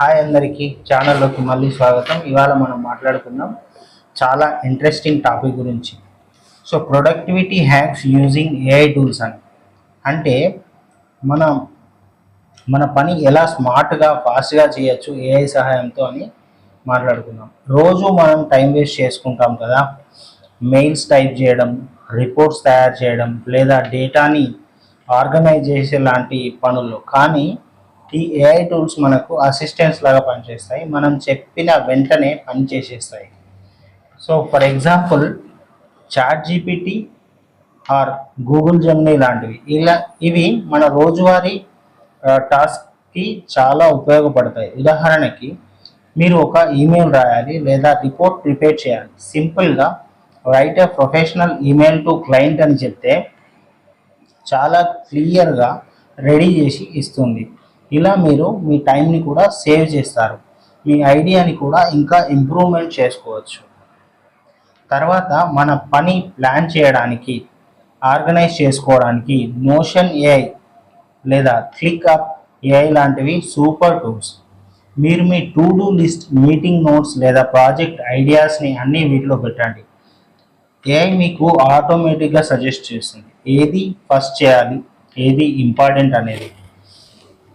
Hi అందరికీ ఛానల్లోకి మళ్ళీ స్వాగతం. ఇవాళ మనం మాట్లాడుకుందాం చాలా ఇంట్రెస్టింగ్ టాపిక్ గురించి. So productivity hacks using AI tools అని. అంటే మనం మన పని ఎలా స్మార్ట్గా ఫాస్ట్గా చేయొచ్చు ఏఐ సహాయంతో అని మాట్లాడుకుందాం. రోజు మనం టైం వేస్ట్ చేసుకుంటాం కదా. మెయిల్స్ టైప్ చేయడం రిపోర్ట్స్ తయారు చేయడం లేదా డేటాని ఆర్గనైజ్ చేసే లాంటి పనులు కానీ ఈ ఏఐ టూల్స్ మనకు అసిస్టెంట్స్ లాగా పనిచేస్తాయి. మనం చెప్పిన వెంటనే పని చేసేస్తాయి. So for example chat GPT or Google Gemini లాంటివి. ఇలా ఇవి మన రోజువారీ టాస్క్కి చాలా ఉపయోగపడతాయి. ఉదాహరణకి మీరు ఒక ఈమెయిల్ రాయాలి లేదా రిపోర్ట్ ప్రిపేర్ చేయాలి. సింపుల్గా write a professional email to client అని చెప్తే చాలా క్లియర్గా రెడీ చేసి ఇస్తుంది. ఇలా మీరు మీ టైంని కూడా సేవ్ చేస్తారు. మీ ఐడియాని కూడా ఇంకా ఇంప్రూవ్మెంట్ చేసుకోవచ్చు. తర్వాత మన పని ప్లాన్ చేయడానికి ఆర్గనైజ్ చేసుకోవడానికి నోషన్ ఏఐ లేదా క్లిక్ అప్ ఏఐ లాంటివి సూపర్ టూల్స్ మీరు మీ to do list meeting notes లేదా ప్రాజెక్ట్ ఐడియాస్ని అన్ని వీటిలో పెట్టండి. ఏఐ మీకు ఆటోమేటిక్గా సజెస్ట్ చేస్తుంది. ఏది ఫస్ట్ చేయాలి ఏది ఇంపార్టెంట్ అనేది.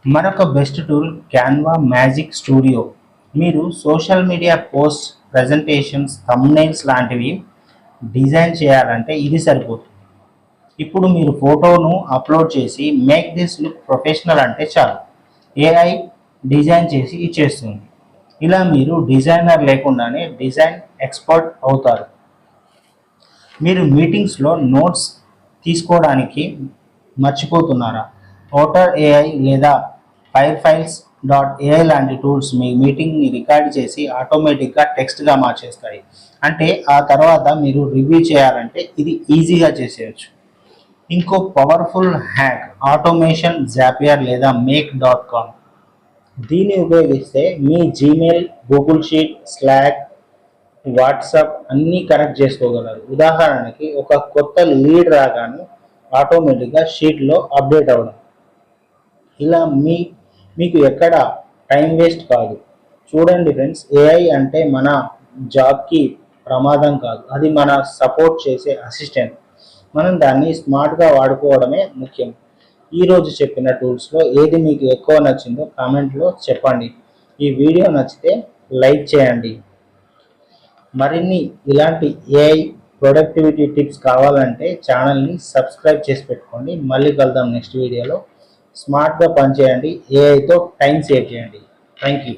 మరొక best tool Canva magic studio. మీరు social media post presentations thumbnails లాంటివి డిజైన్ చేయాలంటే ఇది సరిపోతుంది. ఇప్పుడు మీరు ఫోటోను అప్లోడ్ చేసి మేక్ దిస్ లుక్ ప్రొఫెషనల్ అంటే చాలు. ఏఐ డిజైన్ చేసి ఇచ్చేస్తుంది. ఇలా మీరు డిజైనర్ లేకుండానే డిజైన్ ఎక్స్పర్ట్ అవుతారు. మీరు మీటింగ్స్లో నోట్స్ తీసుకోవడానికి మర్చిపోతున్నారా? ఓటర్ ఏఐ లేదా ఫైర్ ఫైల్స్ డాట్ ఏఐ లాంటి టూల్స్ మీ మీటింగ్ని రికార్డ్ చేసి ఆటోమేటిక్గా టెక్స్ట్గా మార్చేస్తాయి. అంటే ఆ తర్వాత మీరు రివ్యూ చేయాలంటే ఇది ఈజీగా చేసేయచ్చు. ఇంకో పవర్ఫుల్ హ్యాక్ ఆటోమేషన్ జాపియర్ లేదా మేక్ డాట్ కామ్ దీన్ని ఉపయోగిస్తే మీ Gmail Google sheet Slack WhatsApp అన్నీ కనెక్ట్ చేసుకోగలరు. ఉదాహరణకి ఒక కొత్త లీడ్ రాగానే ఆటోమేటిక్గా షీట్లో అప్డేట్ అవ్వడం. ఇలా మీ మీకు ఎక్కడ టైం వేస్ట్ కాదు. చూడండి ఫ్రెండ్స్ ఏఐ అంటే మన జాబ్కి ప్రమాదం కాదు. అది మన సపోర్ట్ చేసే అసిస్టెంట్. మనం దాన్ని స్మార్ట్గా వాడుకోవడమే ముఖ్యం. ఈరోజు చెప్పిన టూల్స్లో ఏది మీకు ఎక్కువ నచ్చిందో కామెంట్లో చెప్పండి. ఈ వీడియో నచ్చితే లైక్ చేయండి. మరిన్ని ఇలాంటి ఏఐ ప్రొడక్టివిటీ టిప్స్ కావాలంటే ఛానల్ని సబ్స్క్రైబ్ చేసి పెట్టుకోండి. మళ్ళీ కలుద్దాం నెక్స్ట్ వీడియోలో. స్మార్ట్గా పనిచేయండి. ఏఐతో టైం సేవ్ చేయండి. Thank you